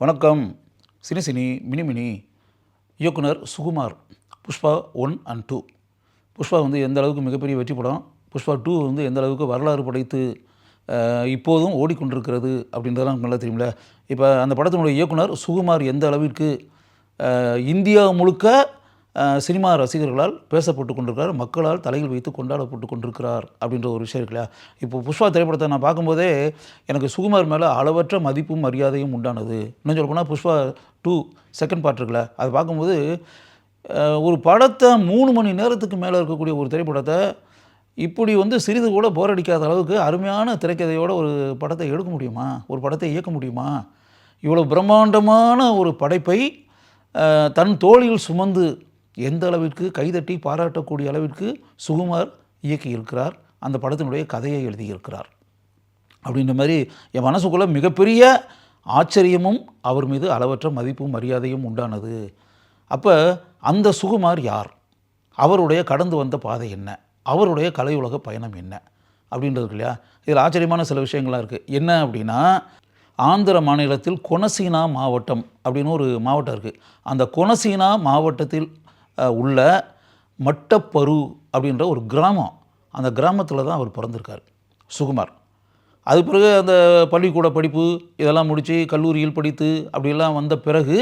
வணக்கம். சினி மினிமினி இயக்குனர் Sukumar Pushpa one and two Pushpa வந்து எந்த அளவுக்கு மிகப்பெரிய வெற்றி படம் புஷ்பா டூ வந்து எந்த அளவுக்கு வரலாறு படைத்து இப்போதும் ஓடிக்கொண்டிருக்கிறது அப்படின்றதெல்லாம் நல்லா தெரியுமில்ல இப்போ அந்த படத்தினுடைய இயக்குனர் சுகுமார் எந்த அளவிற்கு இந்தியா முழுக்க சினிமா ரசிகர்களால் பேசப்பட்டு கொண்டிருக்கிறார் மக்களால் தலையில் வைத்து கொண்டாடப்பட்டு கொண்டிருக்கிறார் அப்படின்ற ஒரு விஷயம் இருக்கு இல்லையா இப்போ புஷ்பா திரைப்படத்தை நான் பார்க்கும்போதே எனக்கு சுகுமார் மேலே அளவற்ற மதிப்பும் மரியாதையும் உண்டானது. இன்னும் சொல்லப்போனால் புஷ்பா டூ செகண்ட் பார்ட் இருக்குல்ல அதை பார்க்கும்போது ஒரு படத்தை மூணு மணி நேரத்துக்கு மேலே இருக்கக்கூடிய ஒரு திரைப்படத்தை இப்படி வந்து சிறிது கூட போரடிக்காத அளவுக்கு அருமையான திரைக்கதையோட ஒரு படத்தை எடுக்க முடியுமா? ஒரு படத்தை இயக்க முடியுமா? இவ்வளோ பிரம்மாண்டமான ஒரு படைப்பை தன் தோளில் சுமந்து எந்த அளவிற்கு கைதட்டி பாராட்டக்கூடிய அளவிற்கு சுகுமார் இயக்கி இருக்கிறார் அந்த படத்தினுடைய கதையை எழுதியிருக்கிறார். அப்படின்ற மாதிரி என் மனசுக்குள்ளே மிகப்பெரிய ஆச்சரியமும் அவர் மீது அளவற்ற மதிப்பும் மரியாதையும் உண்டானது. அப்போ அந்த சுகுமார் யார்? அவருடைய கடந்து வந்த பாதை என்ன? அவருடைய கலையுலக பயணம் என்ன? அப்படின்றது இல்லையா? இதில் ஆச்சரியமான சில விஷயங்கள்லாம் இருக்குது என்ன அப்படின்னா ஆந்திர மாநிலத்தில் கொனசீனா மாவட்டம் அப்படின்னு ஒரு மாவட்டம் இருக்குது அந்த கொனசீனா மாவட்டத்தில் உள்ள மட்டப்பரு அப்படின்ற ஒரு கிராமம். அந்த கிராமத்தில் தான் அவர் பிறந்திருக்கார் சுகுமார். அது பிறகு அந்த பள்ளிக்கூட படிப்பு இதெல்லாம் முடித்து கல்லூரியில் படித்து அப்படிலாம் வந்த பிறகு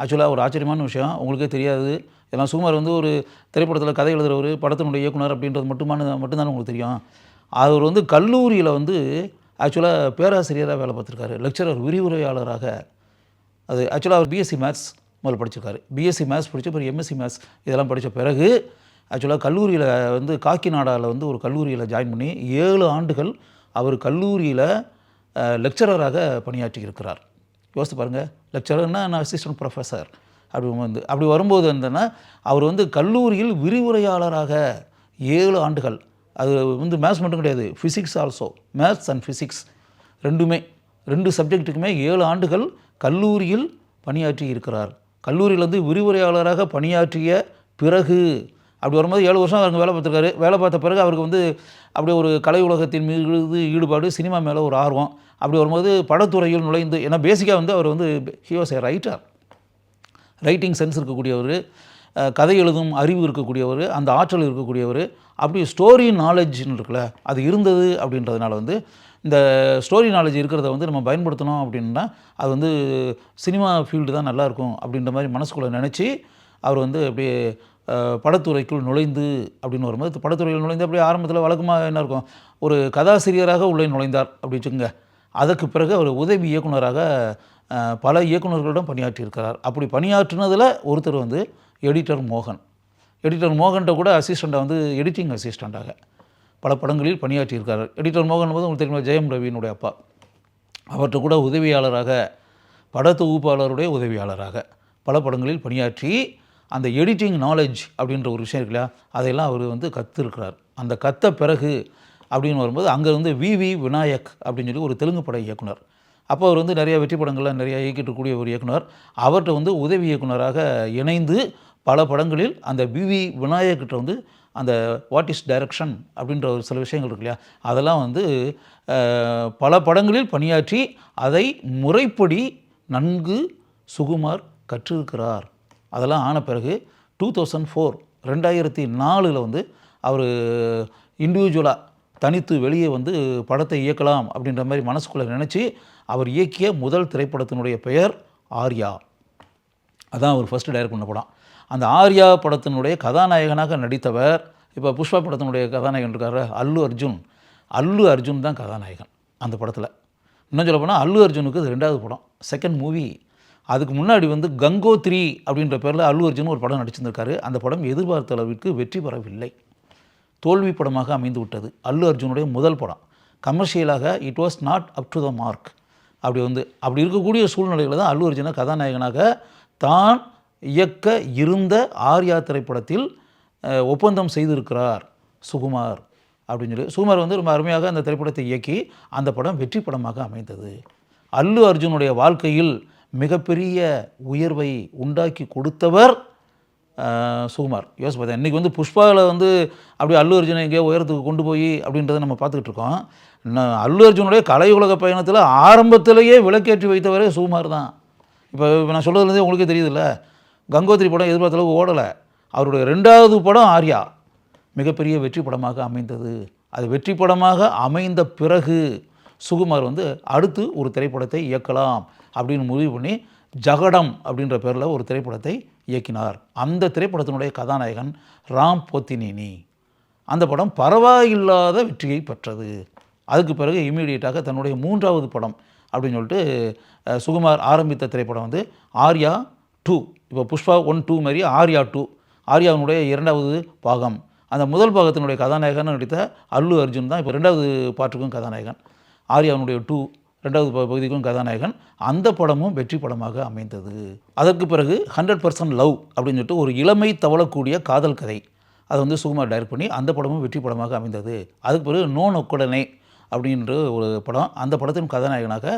ஆக்சுவலாக ஒரு ஆச்சரியமான விஷயம் உங்களுக்கே தெரியாது. இதெல்லாம் சுகுமார் வந்து ஒரு திரைப்படத்தில் கதை எழுதுகிறவர் படத்தினுடைய இயக்குனர் அப்படின்றது மட்டுமான மட்டும்தானே உங்களுக்கு தெரியும். அவர் வந்து கல்லூரியில் வந்து ஆக்சுவலாக பேராசிரியராக வேலை பார்த்துருக்காரு லெக்சரர் விரிவுரையாளராக. அது ஆக்சுவலாக அவர் பிஎஸ்சி மேத்ஸ் முதல்ல படிச்சிருக்காரு. பிஎஸ்சி மேத்ஸ் படித்து அப்புறம் எம்எஸ்சி மேத்ஸ் இதெல்லாம் படித்த பிறகு ஆக்சுவலாக கல்லூரியில் வந்து காக்கிநாடாவில் வந்து ஒரு கல்லூரியில் ஜாயின் பண்ணி ஏழு ஆண்டுகள் அவர் கல்லூரியில் லெக்சரராக பணியாற்றி இருக்கிறார் யோசித்து பாருங்கள் லெக்சரர்னா நான் அசிஸ்டன்ட் ப்ரொஃபஸர் அப்படி வந்து அப்படி வரும்போது என்னன்னா அவர் வந்து கல்லூரியில் விரிவுரையாளராக ஏழு ஆண்டுகள் அது வந்து மேத்ஸ் மட்டும் கிடையாது physics also maths and physics ரெண்டுமே ரெண்டு சப்ஜெக்ட்டுக்குமே ஏழு ஆண்டுகள் கல்லூரியில் பணியாற்றி இருக்கிறார் கல்லூரியிலேருந்து விரிவுரையாளராக பணியாற்றிய பிறகு அப்படி வரும்போது ஏழு வருஷம் அவங்க வேலை பார்த்துருக்காரு. வேலை பார்த்த பிறகு அவருக்கு வந்து அப்படியே ஒரு கலை உலகத்தின் மீது ஈடுபாடு சினிமா மேலே ஒரு ஆர்வம். அப்படி வரும்போது படத்துறையில் நுழைந்து ஏன்னா பேசிக்காக வந்து அவர் வந்து he was a writer writing sense இருக்கக்கூடியவர். கதை எழுதும் அறிவு இருக்கக்கூடியவர் அந்த ஆற்றல் இருக்கக்கூடியவர் அப்படி ஸ்டோரி நாலேஜ்னு இருக்குல்ல அது இருந்தது அப்படின்றதுனால வந்து இந்த ஸ்டோரி நாலேஜ் இருக்கிறத வந்து நம்ம பயன்படுத்தணும் அப்படின்னா அது வந்து சினிமா ஃபீல்டு தான் நல்லாயிருக்கும் அப்படின்ற மாதிரி மனசுக்குள்ளே நினச்சி அவர் வந்து அப்படியே படத்துறைக்குள் நுழைந்து அப்படின்னு வரும்போது படத்துறையில் நுழைந்து அப்படியே ஆரம்பத்தில் வழக்கமாக என்ன இருக்கும் ஒரு கதாசிரியராக உள்ளே நுழைந்தார் அப்படி வச்சுக்கோங்க. அதற்கு பிறகு அவர் உதவி இயக்குனராக பல இயக்குனர்களிடம் பணியாற்றியிருக்கிறார். அப்படி பணியாற்றினதில் ஒருத்தர் வந்து எடிட்டர் மோகன் எடிட்டர் மோகன்ட்ட கூட அசிஸ்டண்ட்டாக வந்து எடிட்டிங் அசிஸ்டண்ட்டாக பல படங்களில் பணியாற்றியிருக்கார். எடிட்டர் மோகன் போது உங்களுக்கு தெரியுமா? ஜெயம் ரவியினுடைய அப்பா. அவர்கிட்ட கூட உதவியாளராக பட தொகுப்பாளருடைய உதவியாளராக பல படங்களில் பணியாற்றி அந்த எடிட்டிங் நாலேஜ் அப்படின்ற ஒரு விஷயம் இருக்கு இல்லையா? அதையெல்லாம் அவர் வந்து கற்றுருக்கிறார் அந்த கத்த பிறகு அப்படின்னு வரும்போது அங்கே வந்து வி. வி. விநாயக் அப்படின்னு சொல்லி ஒரு தெலுங்கு பட இயக்குனர். அப்போ அவர் வந்து நிறைய வெற்றி படங்கள்லாம் நிறைய இயக்கிட்டு கூடிய ஒரு இயக்குனர். அவர்கிட்ட வந்து உதவி இயக்குனராக இணைந்து பல படங்களில் அந்த பிவி வி வந்து அந்த வாட் இஸ் டைரக்ஷன் அப்படின்ற ஒரு சில விஷயங்கள் இருக்கு இல்லையா? அதெல்லாம் வந்து பல படங்களில் பணியாற்றி அதை முறைப்படி நன்கு சுகுமார் கற்றிருக்கிறார். அதெல்லாம் ஆன பிறகு டூ தௌசண்ட் ஃபோர் ரெண்டாயிரத்தி நாலில் வந்து அவர் இண்டிவிஜுவலாக தனித்து வெளியே வந்து படத்தை இயக்கலாம் அப்படின்ற மாதிரி மனசுக்குள்ளே நினச்சி அவர் இயக்கிய முதல் திரைப்படத்தினுடைய பெயர் ஆர்யா. அதான் அவர் ஃபஸ்ட்டு டைரக்ட் பண்ண படம். அந்த ஆர்யா படத்தினுடைய கதாநாயகனாக நடித்தவர் இப்போ புஷ்பா படத்தினுடைய கதாநாயகன் இருக்கார் அல்லு அர்ஜுன். அல்லு அர்ஜுன் தான் கதாநாயகன் அந்த படத்தில். இன்னும் சொல்ல போனால் அல்லு அர்ஜுனுக்கு இது ரெண்டாவது படம் செகண்ட் மூவி அதுக்கு முன்னாடி வந்து கங்கோத்ரி அப்படின்ற பேரில் அல்லு அர்ஜுன் ஒரு படம் நடிச்சிருந்திருக்காரு. அந்த படம் எதிர்பார்த்த அளவிற்கு வெற்றி பெறவில்லை. தோல்வி படமாக அமைந்து விட்டது அல்லு அர்ஜுனுடைய முதல் படம். கமர்ஷியலாக it was not up to the mark அப்படி வந்து அப்படி இருக்கக்கூடிய சூழ்நிலையில் தான் அல்லு அர்ஜுனை கதாநாயகனாக தான் இயக்க இருந்த ஆர்யா திரைப்படத்தில் ஒப்பந்தம் செய்திருக்கிறார் சுகுமார் அப்படின்னு சொல்லி. சுகுமார் வந்து ரொம்ப அருமையாக அந்த திரைப்படத்தை இயக்கி அந்த படம் வெற்றி படமாக அமைந்தது. அல்லு அர்ஜுனுடைய வாழ்க்கையில் மிகப்பெரிய உயர்வை உண்டாக்கி கொடுத்தவர் சுகுமார். யோசி பார்த்தேன் இன்றைக்கி வந்து புஷ்பாவில் வந்து அப்படியே அல்லு அர்ஜுனை எங்கேயோ உயரத்துக்கு கொண்டு போய் அப்படின்றத நம்ம பார்த்துக்கிட்டு இருக்கோம். அல்லு அர்ஜுனுடைய கலை உலக பயணத்தில் ஆரம்பத்திலேயே விளக்கேற்றி வைத்தவரே சுகுமார் தான். இப்போ இப்போ நான் சொல்கிறதுலேருந்தே உங்களுக்கே தெரியுதுல்ல கங்கோத்ரி படம் எதிர்பார்த்த அளவுக்கு ஓடலை. அவருடைய ரெண்டாவது படம் ஆர்யா. மிகப்பெரிய வெற்றி படமாக அமைந்தது. அது வெற்றி படமாக அமைந்த பிறகு சுகுமார் வந்து அடுத்து ஒரு திரைப்படத்தை இயக்கலாம் அப்படின்னு முடிவு பண்ணி ஜகடம் அப்படின்ற பேரில் ஒரு திரைப்படத்தை இயக்கினார். அந்த திரைப்படத்தினுடைய கதாநாயகன் ராம் போத்தினினி. அந்த படம் பரவாயில்லாத வெற்றியை பெற்றது. அதுக்கு பிறகு இமீடியட்டாக தன்னுடைய மூன்றாவது படம் அப்படின்னு சொல்லிட்டு சுகுமார் ஆரம்பித்த திரைப்படம் வந்து ஆர்யா டூ. இப்போ புஷ்பா ஒன் டூ மாதிரி ஆர்யா டூ. ஆர்யாவினுடைய இரண்டாவது பாகம். அந்த முதல் பாகத்தினுடைய கதாநாயகன் நடித்த அல்லு அர்ஜுன் தான் இப்போ ரெண்டாவது பாட்டுக்கும் கதாநாயகன். ஆர்யாவினுடைய டூ ரெண்டாவது ப- பகுதிக்கும் கதாநாயகன். அந்த படமும் வெற்றி படமாக அமைந்தது. அதற்கு பிறகு ஹண்ட்ரட் பர்சன்ட் லவ் அப்படின்னு சொல்லிட்டு ஒரு இளமை தவழக்கூடிய காதல் கதை. அதை வந்து சுகுமார் டைரக்ட் பண்ணி அந்த படமும் வெற்றி படமாக அமைந்தது. அதுக்கு பிறகு நோ நொக்குடனே அப்படின்ற ஒரு படம் அந்த படத்தின் கதாநாயகனாக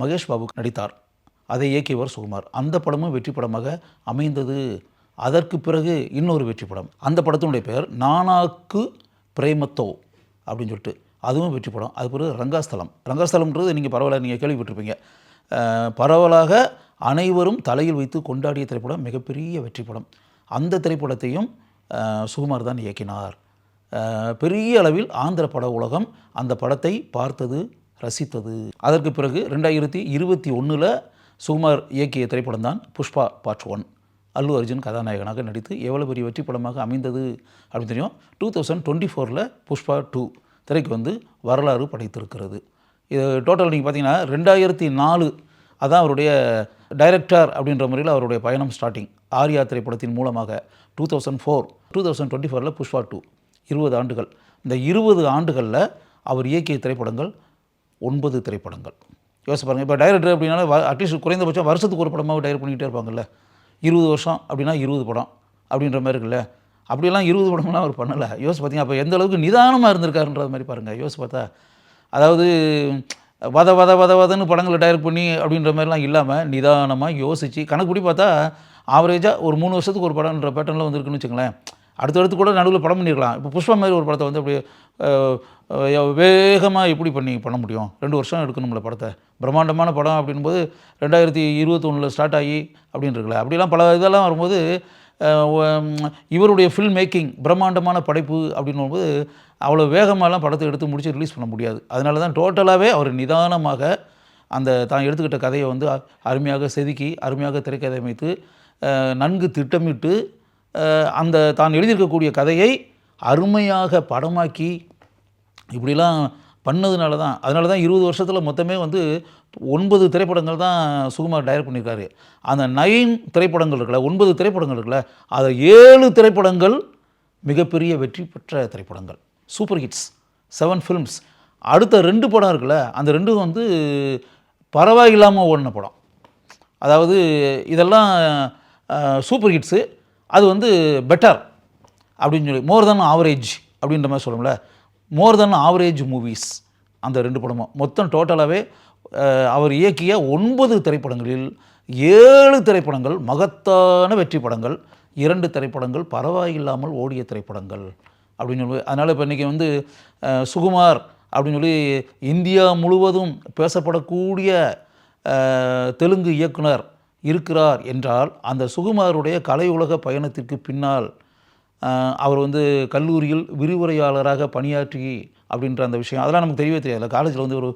மகேஷ் பாபு நடித்தார். அதை இயக்கியவர் சுகுமார். அந்த படமும் வெற்றி படமாக அமைந்தது. அதற்கு பிறகு இன்னொரு வெற்றி படம். அந்த படத்தினுடைய பெயர் நானாக்கு பிரேமத்தோ அப்படின்னு சொல்லிட்டு. அதுவும் வெற்றி படம். அது பிறகு ரங்காஸ்தலம். ரங்காஸ்தலம்ன்றது நீங்கள் பரவாயில்ல நீங்கள் கேள்விப்பட்டிருப்பீங்க. பரவலாக அனைவரும் தலையில் வைத்து கொண்டாடிய திரைப்படம் மிகப்பெரிய வெற்றி படம். அந்த திரைப்படத்தையும் சுகுமார் தான் இயக்கினார். பெரிய அளவில் ஆந்திர பட உலகம் அந்த படத்தை பார்த்தது ரசித்தது. அதற்கு பிறகு ரெண்டாயிரத்தி இருபத்தி ஒன்றில் சுகுமார் இயக்கிய திரைப்படம் தான் புஷ்பா பார்ட் ஒன். அல்லு அர்ஜுன் கதாநாயகனாக நடித்து எவ்வளோ பெரிய வெற்றி படமாக அமைந்தது அப்படின்னு தெரியும். டூ தௌசண்ட் டுவெண்ட்டி ஃபோரில் புஷ்பா டூ திரைக்கு வந்து வரலாறு படைத்திருக்கிறது. இது டோட்டல் நீங்கள் பார்த்தீங்கன்னா ரெண்டாயிரத்தி நாலு அதான் அவருடைய டைரக்டர் அப்படின்ற முறையில் அவருடைய பயணம் ஸ்டார்டிங். ஆர்யா திரைப்படத்தின் மூலமாக two thousand four two thousand twenty ஃபோரில் புஷ்பா டூ. இருபது ஆண்டுகள். இந்த இருபது ஆண்டுகளில் அவர் இயக்கிய திரைப்படங்கள் ஒன்பது திரைப்படங்கள். யோசிச்சு பாருங்கள் இப்போ டைரக்டர் அப்படின்னா அட்லீஸ்ட் குறைந்தபட்சம் வருஷத்துக்கு ஒரு படமாக டைரக்ட் பண்ணிக்கிட்டே இருப்பாங்கல்ல. இருபது வருஷம் அப்படின்னா இருபது படம் அப்படின்ற மாதிரி இருக்குல்ல. அப்படியெல்லாம் இருபது படம்லாம் அவர் பண்ணலை. யோசிச்சு பார்த்தீங்க அப்போ எந்த அளவுக்கு நிதானமாக இருந்திருக்காருன்றது மாதிரி பாருங்கள் யோசிச்சு பார்த்தா. அதாவது வத வத வத வதன்னு படங்களை டைரக்ட் பண்ணி அப்படின்ற மாதிரிலாம் இல்லாமல் நிதானமாக யோசித்து கணக்குப்படி பார்த்தா ஆவரேஜாக ஒரு மூணு வருஷத்துக்கு ஒரு படம்ன்ற பேட்டர்னில் வந்திருக்குன்னு வச்சுங்களேன் அடுத்தடுத்து கூட நடுவில் படம் பண்ணியிருக்கலாம் இப்போ புஷ்பா மாதிரி ஒரு படத்தை வந்து அப்படி வேகமாக எப்படி பண்ணி பண்ண முடியும்? ரெண்டு வருஷம் எடுக்கணும்ல படத்தை. பிரம்மாண்டமான படம் அப்படின்போது ரெண்டாயிரத்தி இருபத்தொன்னில் ஸ்டார்ட் ஆகி அப்படின்னு இருக்குல்ல அப்படிலாம் பல இதெல்லாம் வரும்போது இவருடைய ஃபில்ம் மேக்கிங் பிரம்மாண்டமான படைப்பு அப்படின்னு போது அவ்வளோ வேகமாகலாம் படத்தை எடுத்து முடித்து ரிலீஸ் பண்ண முடியாது. அதனால தான் டோட்டலாகவே அவர் நிதானமாக அந்த தான் எடுத்துக்கிட்ட கதையை வந்து அருமையாக செதுக்கி அருமையாக திரைக்கதை அமைத்து நன்கு திட்டமிட்டு அந்த தான் எழுதியிருக்கக்கூடிய கதையை அருமையாக படமாக்கி இப்படிலாம் பண்ணதுனால தான் அதனால தான் இருபது வருஷத்தில் மொத்தமே வந்து ஒன்பது திரைப்படங்கள் தான் சுகுமார் டைரக்ட் பண்ணியிருக்காரு. அந்த நைன் திரைப்படங்கள் இருக்குல்ல ஒன்பது திரைப்படங்கள் இருக்குல்ல அதை ஏழு திரைப்படங்கள் மிகப்பெரிய வெற்றி பெற்ற திரைப்படங்கள். சூப்பர் ஹிட்ஸ் செவன் ஃபில்ம்ஸ் அடுத்த ரெண்டு படம் இருக்குல்ல அந்த ரெண்டும் வந்து பரவாயில்லாமல் ஓடின படம். அதாவது இதெல்லாம் சூப்பர் ஹிட்ஸு அது வந்து பெட்டர் அப்படின்னு சொல்லி மோர் தென் ஆவரேஜ் அப்படின்ற மாதிரி சொல்லுவோம்ல. மோர் தென் ஆவரேஜ் மூவிஸ் அந்த ரெண்டு படமும். மொத்தம் டோட்டலாகவே அவர் இயக்கிய ஒன்பது திரைப்படங்களில் ஏழு திரைப்படங்கள் மகத்தான வெற்றி படங்கள் இரண்டு திரைப்படங்கள் பரவாயில்லாமல் ஓடிய திரைப்படங்கள் அப்படின்னு சொல்லி. அதனால் இப்போ இன்றைக்கி வந்து சுகுமார் அப்படின்னு சொல்லி இந்தியா முழுவதும் பேசப்படக்கூடிய தெலுங்கு இயக்குனர் இருக்கிறார் என்றால் அந்த சுகுமாருடைய கலை உலக பயணத்திற்கு பின்னால் அவர் வந்து கல்லூரியில் விரிவுரையாளராக பணியாற்றி அப்படின்ற அந்த விஷயம் அதெல்லாம் நமக்கு தெரியவே தெரியாது காலேஜில் வந்து ஒரு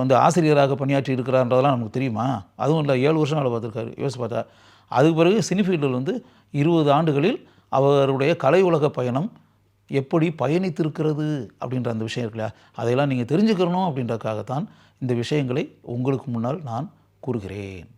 வந்து ஆசிரியராக பணியாற்றி இருக்கிறான்றதெல்லாம் நமக்கு தெரியுமா? அதுவும் இல்லை ஏழு வருஷம் வேலை பார்த்துருக்காரு யோசிச்சு பார்த்தா. அதுக்கு பிறகு சினிஃபீல்டில் வந்து இருபது ஆண்டுகளில் அவருடைய கலை உலக பயணம் எப்படி பயணித்திருக்கிறது அப்படின்ற அந்த விஷயம் இருக்கு இல்லையா? அதையெல்லாம் நீங்கள் தெரிஞ்சுக்கிறணும் அப்படின்றதுக்காகத்தான் இந்த விஷயங்களை உங்களுக்கு முன்னால் நான் கூறுகிறேன்.